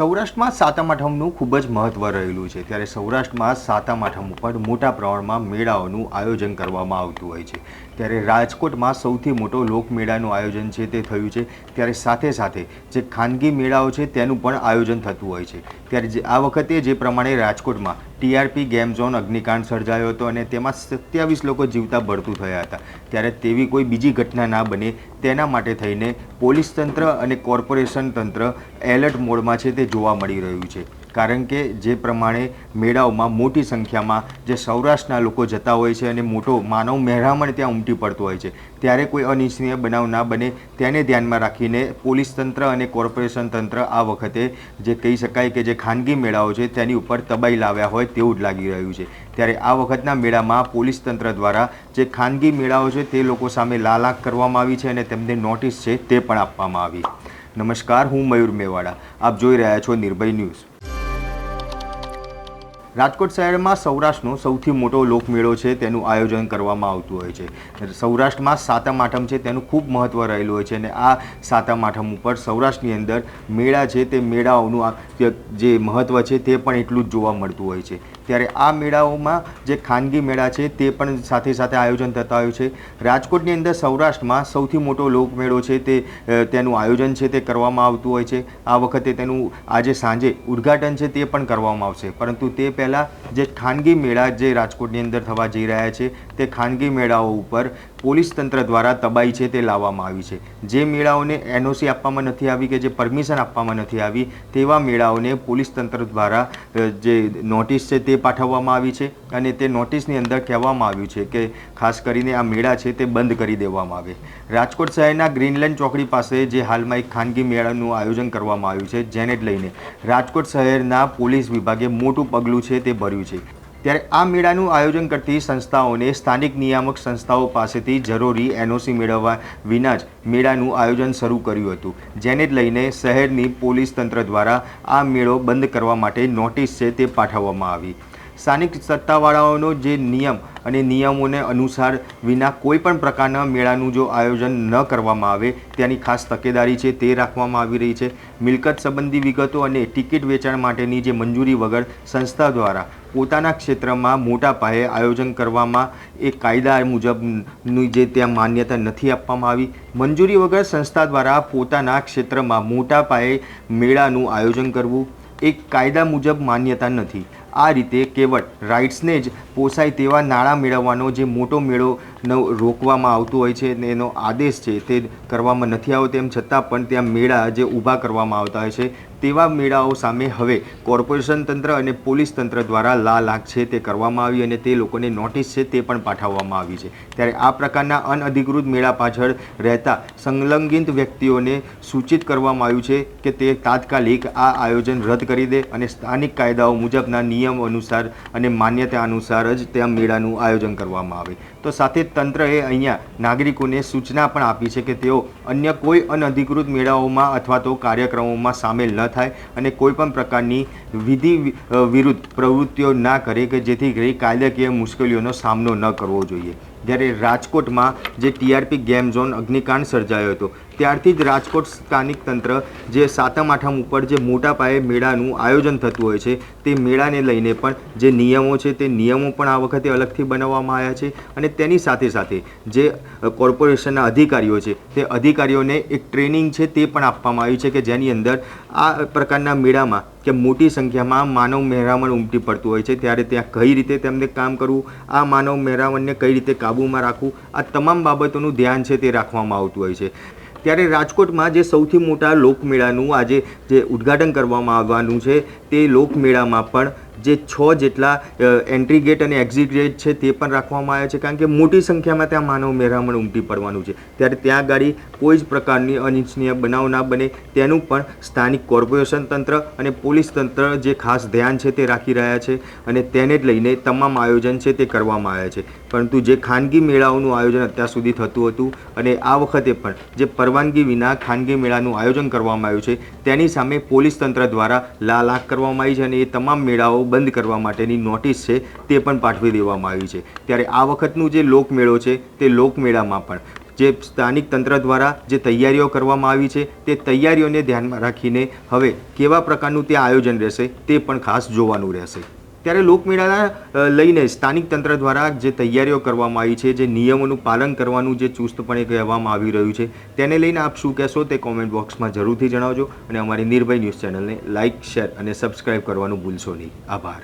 સૌરાષ્ટ્રમાં સાતમ આઠમનું ખૂબ જ મહત્વ રહેલું છે. ત્યારે સૌરાષ્ટ્રમાં સાતમ આઠમ ઉપર મોટા પ્રમાણમાં મેળાઓનું આયોજન કરવામાં આવતું હોય છે. ત્યારે રાજકોટમાં સૌથી મોટો લોકમેળાનું આયોજન છે તે થયું છે, ત્યારે સાથે સાથે જે ખાનગી મેળાઓ છે તેનું પણ આયોજન થતું હોય છે. ત્યારે જે આ વખતે જે પ્રમાણે રાજકોટમાં ટીઆરપી ગેમ ઝોન અગ્નિકાંડ સર્જાયો હતો અને તેમાં સત્યાવીસ લોકો જીવતા ભરતું થયા હતા. ત્યારે તેવી કોઈ બીજી ઘટના ના બને તેના માટે થઈને પોલીસ તંત્ર અને કોર્પોરેશન તંત્ર એલર્ટ મોડમાં છે તે જોવા મળી રહ્યું છે. કારણ કે જે પ્રમાણે મેળાઓમાં મોટી સંખ્યામાં જે સૌરાષ્ટ્રના લોકો જતા હોય છે અને મોટો માનવ મહેરામણ ત્યાં ઉમટી પડતો હોય છે, ત્યારે કોઈ અનિચ્છનીય બનાવ ના બને તેને ધ્યાનમાં રાખીને પોલીસ તંત્ર અને કોર્પોરેશન તંત્ર આ વખતે જે કહી શકાય કે જે ખાનગી મેળાઓ છે તેની ઉપર તબાઈ લાવ્યા હોય તેવું જ લાગી રહ્યું છે. ત્યારે આ વખતના મેળામાં પોલીસ તંત્ર દ્વારા જે ખાનગી મેળાઓ છે તે લોકો સામે લાલાક કરવામાં આવી છે અને તેમને નોટિસ છે તે પણ આપવામાં આવી. નમસ્કાર, હું મયુર મેવાડા. આપ જોઈ રહ્યા છો નિર્ભય ન્યૂઝ. રાજકોટ શહેરમાં સૌરાષ્ટ્રનો સૌથી મોટો લોકમેળો છે તેનું આયોજન કરવામાં આવતું હોય છે. સૌરાષ્ટ્રમાં સાતમ આઠમ છે તેનું ખૂબ મહત્ત્વ રહેલું હોય છે અને આ સાતમ આઠમ ઉપર સૌરાષ્ટ્રની અંદર મેળા છે તે મેળાઓનું જે મહત્ત્વ છે તે પણ એટલું જ જોવા મળતું હોય છે. ત્યારે આ મેળાઓમાં જે ખાનગી મેળા છે તે પણ સાથે સાથે આયોજન થતા હોય છે. રાજકોટની અંદર સૌરાષ્ટ્રમાં સૌથી મોટો લોકમેળો છે તે તેનું આયોજન છે તે કરવામાં આવતું હોય છે. આ વખતે તેનું આજે સાંજે ઉદ્ઘાટન છે તે પણ કરવામાં આવશે. પરંતુ તે પહેલાં જે ખાનગી મેળા જે રાજકોટની અંદર થવા જઈ રહ્યા છે તે ખાનગી મેળાઓ ઉપર પોલીસ તંત્ર દ્વારા તબાઈ છે તે લાવવામાં આવી છે. જે મેળાઓને એનઓસી આપવામાં નથી આવી કે જે પરમિશન આપવામાં નથી આવી, તેવા મેળાઓને પોલીસ તંત્ર દ્વારા જે નોટિસ છે તે પાઠવવામાં આવી છે અને તે નોટિસની અંદર કહેવામાં આવ્યું છે કે ખાસ કરીને આ મેળા છે તે બંધ કરી દેવામાં આવે. રાજકોટ શહેરના ગ્રીનલેન્ડ ચોકડી પાસે જે હાલમાં એક ખાનગી મેળાનું આયોજન કરવામાં આવ્યું છે, જેને લઈને રાજકોટ શહેરના પોલીસ વિભાગે મોટું પગલું છે તે ભર્યું છે. ત્યારે આ મેળાનું આયોજન કરતી સંસ્થાઓને સ્થાનિક નિયામક સંસ્થાઓ પાસેથી જરૂરી એનઓસી મેળવવા વિના જ મેળાનું આયોજન શરૂ કર્યું હતું. જેને લઈને શહેરની પોલીસ તંત્ર દ્વારા આ મેળો બંધ કરવા માટે નોટિસ છે તે પાઠવવામાં આવી. સ્થાનિક સત્તાવાળાઓનો જે નિયમ અને નિયમોને અનુસાર વિના કોઈ પણ પ્રકારના મેળાનું જો આયોજન ન કરવામાં આવે તેની ખાસ તકેદારી છે તે રાખવામાં આવી રહી છે. મિલકત સંબંધી વિગતો અને ટિકિટ વેચાણ માટેની જે મંજૂરી વગર સંસ્થા દ્વારા પોતાના ક્ષેત્રમાં મોટા પાયે આયોજન કરવામાં એ કાયદા મુજબની જે ત્યાં માન્યતા નથી આપવામાં આવી. મંજૂરી વગર સંસ્થા દ્વારા પોતાના ક્ષેત્રમાં મોટા પાયે મેળાનું આયોજન કરવું એ કાયદા મુજબ માન્યતા નથી. આ રીતે કેવળ રાઇટ્સને જ પોસાય તેવા નાણાં મેળવવાનો જે મોટો મેળોનો રોકવામાં આવતો હોય છે ને એનો આદેશ છે તે કરવામાં નથી આવતો તેમ છતાં પણ ત્યાં મેળા જે ઊભા કરવામાં આવતા હોય છે તેવા મેળાઓ સામે હવે કોર્પોરેશન તંત્ર અને પોલીસ તંત્ર દ્વારા લાલ આંખ છે તે કરવામાં આવી અને તે લોકોને નોટિસ છે તે પણ પાઠવવામાં આવી છે. ત્યારે આ પ્રકારના અનઅધિકૃત મેળા પાછળ રહેતા સંલગ્નિત વ્યક્તિઓને સૂચિત કરવામાં આવ્યું છે કે તે તાત્કાલિક આ આયોજન રદ કરી દે અને સ્થાનિક કાયદાઓ મુજબના નિયમ અનુસાર અને માન્યતા અનુસાર જ ત્યાં મેળાનું આયોજન કરવામાં આવે. તો સાથે તંત્રએ અહીંયા નાગરિકોને સૂચના પણ આપી છે કે તેઓ અન્ય કોઈ અનઅધિકૃત મેળાઓમાં અથવા તો કાર્યક્રમોમાં સામેલ ન થાય અને કોઈ પણ પ્રકારની વિધિ વિરુદ્ધ પ્રવૃત્તિઓ ના કરે કે જેથી કરી કાયદાકીય મુશ્કેલીઓનો સામનો ન કરવો જોઈએ. જ્યારે રાજકોટમાં જે ટીઆરપી ગેમ ઝોન અગ્નિકાંડ સર્જાયો હતો, ત્યારથી જ રાજકોટ સ્થાનિક તંત્ર જે સાતમ આઠમ ઉપર જે મોટા પાયે મેળાનું આયોજન થતું હોય છે, તે મેળાને લઈને પણ જે નિયમો છે, તે નિયમો પણ આ વખતે અલગથી બનાવવામાં આવ્યા છે અને તેની સાથે સાથે જે કોર્પોરેશનના અધિકારીઓ છે, તે અધિકારીઓને એક ટ્રેનિંગ છે તે પણ આપવામાં આવી છે કે જેની અંદર આ પ્રકારના મેળામાં કે મોટી સંખ્યામાં માનવ મહેરામણ ઉમટી પડતું હોય છે, ત્યારે ત્યાં કઈ રીતે તેમને કામ કરવું, આ માનવ મહેરામણને કઈ રીતે કાબૂમાં રાખવું, આ તમામ બાબતોનું ધ્યાન છે તે રાખવામાં આવતું હોય છે. ત્યારે રાજકોટમાં જે સૌથી મોટા લોકમેળાનું આજે જે ઉદ્ઘાટન કરવામાં આવવાનું છે, તે લોકમેળામાં પણ જે છ જેટલા એન્ટ્રી ગેટ અને એક્ઝિટ ગેટ છે તે પણ રાખવામાં આવ્યા છે. કારણ કે મોટી સંખ્યામાં ત્યાં માનવ મેરામણ ઉમટી પડવાનું છે. ત્યારે ત્યાં ગાડી કોઈ જ પ્રકારની અનિચ્છનીય બનાવ ના બને. તેનું પણ સ્થાનિક કોર્પોરેશન તંત્ર અને પોલીસ તંત્ર જે ખાસ ધ્યાન છે તે રાખી રહ્યા છે અને તેને જ લઈને તમામ આયોજન છે તે કરવામાં આવ્યા છે. પરંતુ જે ખાનગી મેળાઓનું આયોજન અત્યાર સુધી થતું હતું અને આ વખતે પણ જે પરવાનગી વિના ખાનગી મેળાનું આયોજન કરવામાં આવ્યું છે, તેની સામે પોલીસ તંત્ર દ્વારા લાલ આંખ કરવામાં આવી છે અને એ તમામ મેળાઓ બંધ કરવા માટેની નોટિસ છે તે પણ પાઠવી દેવામાં આવી છે. ત્યારે આ વખતનું જે લોકમેળો છે તે લોકમેળામાં પણ જે સ્થાનિક તંત્ર દ્વારા જે તૈયારીઓ કરવામાં આવી છે તે તૈયારીઓને ધ્યાનમાં રાખીને હવે કેવા પ્રકારનું તે આયોજન રહેશે તે પણ ખાસ જોવાનું રહેશે. ત્યારે લોકમેળાના લઈને સ્થાનિક તંત્ર દ્વારા જે તૈયારીઓ કરવામાં આવી છે, જે નિયમોનું પાલન કરવાનું જે ચુસ્તપણે કહેવામાં આવી રહ્યું છે, તેને લઈને આપ શું કહેશો તે કોમેન્ટ બોક્સમાં જરૂરથી જણાવજો અને અમારી નિર્ભય ન્યૂઝ ચેનલને લાઇક શેર અને સબસ્ક્રાઇબ કરવાનું ભૂલશો નહીં. આભાર.